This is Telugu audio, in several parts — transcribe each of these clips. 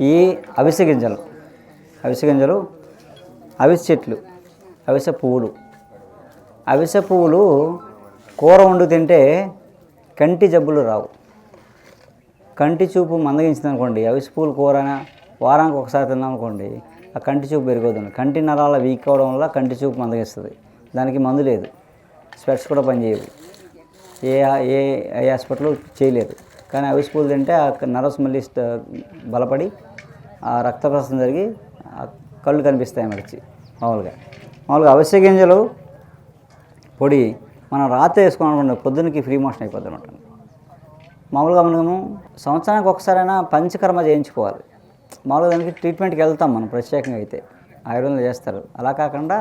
ఈ అవిసె గింజలు. అవిసె గింజలు అవిసె చెట్లు అవిసె పువ్వులు. అవిసె పువ్వులు కూర వండు తింటే కంటి జబ్బులు రావు. కంటి చూపు మందగించింది అనుకోండి అవిసె పువ్వులు కూర వారానికి ఒకసారి తిన్నాం అనుకోండి ఆ కంటి చూపు పెరిగవుతుంది కంటి నరాల వీక్ అవడం వల్ల కంటి చూపు మందగిస్తుంది. దానికి మందు లేదు. స్పెట్స్ కూడా పనిచేయదు ఏ ఏ ఏ హాస్పిటల్ చేయలేదు. కానీ అవి పూలు తింటే ఆ నర్వస్ మళ్ళీ బలపడి ఆ రక్త ప్రసరణ జరిగి ఆ కళ్ళు కనిపిస్తాయి మడిచి మామూలుగా. మామూలుగా అవిసె గింజలు పొడి మనం రాత్రి వేసుకున్నాం అనుకోండి పొద్దున్నకి ఫ్రీ మోషన్ అయిపోద్ది అనమాట మామూలుగా మనము సంవత్సరానికి ఒకసారైనా పంచకర్మ చేయించుకోవాలి. మామూలుగా దానికి ట్రీట్మెంట్కి వెళ్తాం మనం ప్రత్యేకంగా అయితే. ఆయుర్వేదం చేస్తారు. అలా కాకుండా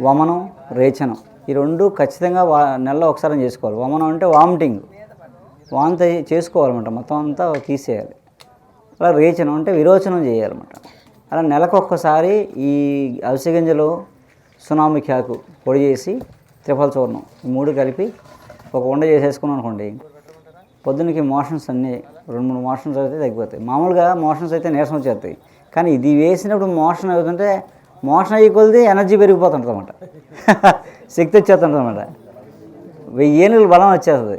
వమనం రేచనం ఈ రెండు ఖచ్చితంగా వా నెలలో ఒకసారి చేసుకోవాలి. వమనం అంటే వామిటింగ్. వాంతి చేసుకోవాలన్నమాట. మొత్తం అంతా తీసేయాలి. అలా రేచనం అంటే విరోచనం చేయాలన్నమాట. అలా నెలకొక్కసారి ఈ అవిసె గింజలు సునామిఖాకు పొడి చేసి త్రిఫల చూర్ణం ఈ మూడు కలిపి ఒక ఉండ చేసేసుకున్నాం అనుకోండి పొద్దున్నకి మోషన్స్ అన్నీ రెండు మూడు మోషన్స్ అయితే తగ్గిపోతాయి. మామూలుగా మోషన్స్ అయితే నీరసం వచ్చేస్తాయి. కానీ ఇది వేసినప్పుడు మోషన్ అవుతుంటే మోషన్ అయ్యి కొలిది ఎనర్జీ పెరిగిపోతుంటుంది అనమాట శక్తి వచ్చేస్తుంటుంది అనమాట వెయ్యి ఏనుగులు బలం వచ్చేస్తుంది.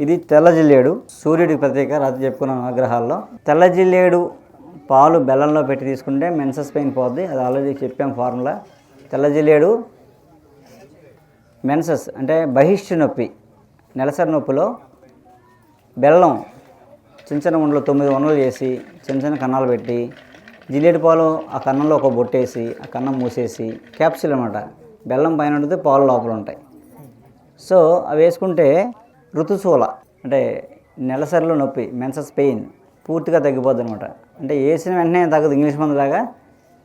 ఇది తెల్ల జిల్లేడు సూర్యుడికి ప్రత్యేక రాత్రి చెప్పుకున్న ఆగ్రహాల్లో. తెల్ల జిల్లేడు పాలు బెల్లంలో పెట్టి తీసుకుంటే మెన్సస్ పెయిన్ పోద్ది. అది ఆల్రెడీ చెప్పాం ఫార్ములా. తెల్ల జిల్లేడు మెన్సస్ అంటే బహిష్టు నొప్పి. నెలసరి నొప్పిలో బెల్లం చిన్న చిన్న ఉండలు తొమ్మిది ఉండలు చేసి చిన్న చిన్న కన్నాలు పెట్టి జిల్లేడు పాలు ఆ కన్నంలో ఒక బొట్టేసి ఆ కన్నం మూసేసి క్యాప్సిల్ అనమాట బెల్లం పైన ఉంటుంది పాలు లోపల ఉంటాయి. సో అవి వేసుకుంటే ఋతుశూల అంటే నెలసరిలో నొప్పి మెన్సస్ పెయిన్ పూర్తిగా తగ్గిపోద్ది అనమాట అంటే వేసిన వెంటనే తగ్గదు ఇంగ్లీష్ మందులాగా.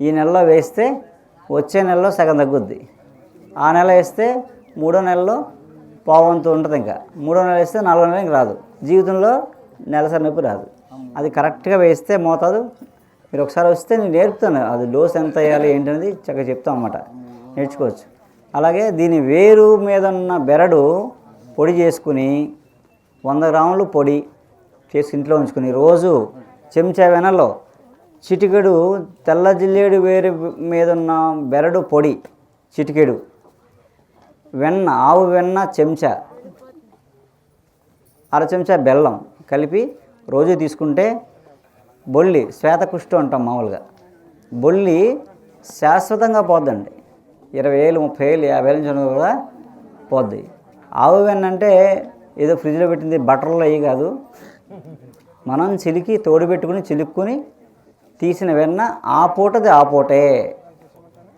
ఈ నెలలో వేస్తే వచ్చే నెలలో సగం తగ్గుద్ది. ఆ నెల వేస్తే మూడో నెలలో పావంతు ఉంటుంది ఇంకా. మూడో నెల వేస్తే నాలుగో నెల ఇంక రాదు. జీవితంలో నెలసరి నొప్పి రాదు. అది కరెక్ట్గా వేస్తే మోతాదు. మీరు ఒకసారి వస్తే నేను నేర్పుతాను. అది డోస్ ఎంత వేయాలి ఏంటనేది చక్కగా చెప్తాం అన్నమాట. నేర్చుకోవచ్చు. అలాగే దీని వేరు మీద ఉన్న బెరడు పొడి చేసుకుని వంద గ్రాములు పొడి చేసి ఇంట్లో ఉంచుకుని రోజు చెంచా వెనలో చిటికెడు తెల్ల జిల్లేడు వేరు మీద ఉన్న బెరడు పొడి చిటికెడు వెన్న ఆవు వెన్న చెంచా అర చెంచా బెల్లం కలిపి రోజు తీసుకుంటే బొల్లి శ్వేతకుష్ఠం అంటాం మామూలుగా. బొల్లి శాశ్వతంగా పోద్దండి. ఇరవై వేలు ముప్పై వేలు యాభై వేల నుంచి ఉన్నది కూడా పోద్ది. ఆవు వెన్న అంటే ఏదో ఫ్రిడ్జ్లో పెట్టింది బటర్లో అయ్యి కాదు. మనం చిలికి తోడు పెట్టుకుని చిలుక్కుని తీసిన వెన్న ఆ పూటది ఆ పూటే.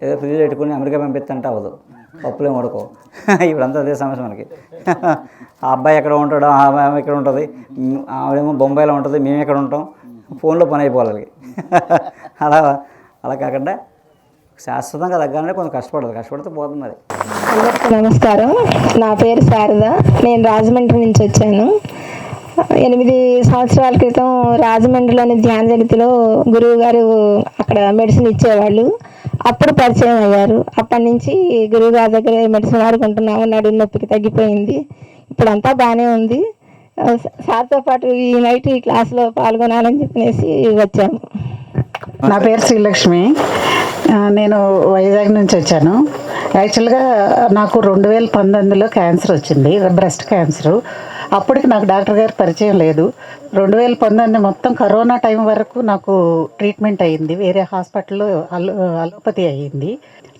ఏదో ఫ్రిడ్జ్లో పెట్టుకుని అమెరికా పంపిస్తుంటే అవ్వదు. పప్పులేం వడుకో. ఇప్పుడంతా అదే సమస్య మనకి. ఆ అబ్బాయి ఎక్కడ ఉంటాడు ఆ అమ్మాయి ఎక్కడ ఉంటుంది? ఆవిడేమో బొంబాయిలో ఉంటుంది మేము ఎక్కడ ఉంటాం? ఫోన్లో పని అయిపోవాలి అలా అలా కాకుండా శాశ్వతంగా తగ్గాలంటే కొంచెం కష్టపడదు కష్టపడితే పోతుంది మరి. అందరికీ నమస్కారం. నా పేరు శారద. నేను రాజమండ్రి నుంచి వచ్చాను. ఎనిమిది సంవత్సరాల క్రితం రాజమండ్రిలోని ధ్యాన జగతిలో గురువు గారు అక్కడ మెడిసిన్ ఇచ్చేవాళ్ళు. అప్పుడు పరిచయం అయ్యారు. అప్పటి నుంచి గురువు గారి దగ్గర మెడిసిన్ వాడుకుంటున్నాము. నడుము నొప్పికి తగ్గిపోయింది. ఇప్పుడు అంతా బాగానే ఉంది. సార్తో పాటు ఈ నైట్ ఈ క్లాస్లో పాల్గొనాలని చెప్పనేసి వచ్చాము. నా పేరు శ్రీలక్ష్మి. నేను వైజాగ్ నుంచి వచ్చాను. యాక్చువల్గా నాకు రెండు వేల పంతొమ్మిదిలో క్యాన్సర్ వచ్చింది బ్రెస్ట్ క్యాన్సర్. అప్పటికి నాకు డాక్టర్ గారి పరిచయం లేదు. రెండు వేల పంతొమ్మిది మొత్తం కరోనా టైం వరకు నాకు ట్రీట్మెంట్ అయ్యింది వేరే హాస్పిటల్లో అలో అలోపతి అయ్యింది.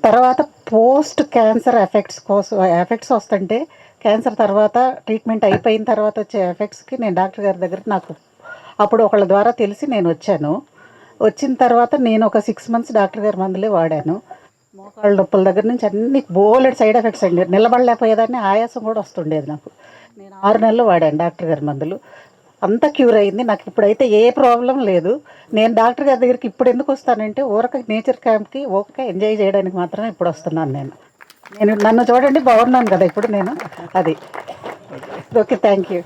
తర్వాత పోస్ట్ క్యాన్సర్ ఎఫెక్ట్స్ కోసం ఎఫెక్ట్స్ వస్తుంటే క్యాన్సర్ తర్వాత ట్రీట్మెంట్ అయిపోయిన తర్వాత వచ్చే ఎఫెక్ట్స్కి నేను డాక్టర్ గారి దగ్గర నాకు అప్పుడు ఒకళ్ళ ద్వారా తెలిసి నేను వచ్చాను. వచ్చిన తర్వాత నేను ఒక సిక్స్ మంత్స్ డాక్టర్ గారి మందులే వాడాను. మోకాళ్ళ నొప్పుల దగ్గర నుంచి అన్ని బోలెడ్ సైడ్ ఎఫెక్ట్స్ అండి. నిలబడలేకపోయేదాన్ని ఆయాసం కూడా వస్తుండేది నాకు. నేను ఆరు నెలలు వాడాను డాక్టర్ గారి మందులు. అంతా క్యూర్ అయింది. నాకు ఇప్పుడైతే ఏ ప్రాబ్లం లేదు. నేను డాక్టర్ గారి దగ్గరికి ఇప్పుడు ఎందుకు వస్తానంటే ఊరక నేచర్ క్యాంప్కి ఓకే ఎంజాయ్ చేయడానికి మాత్రమే ఇప్పుడు వస్తున్నాను నేను. నేను నన్ను చూడండి బాగున్నాను కదా ఇప్పుడు నేను. అది. Okay thank you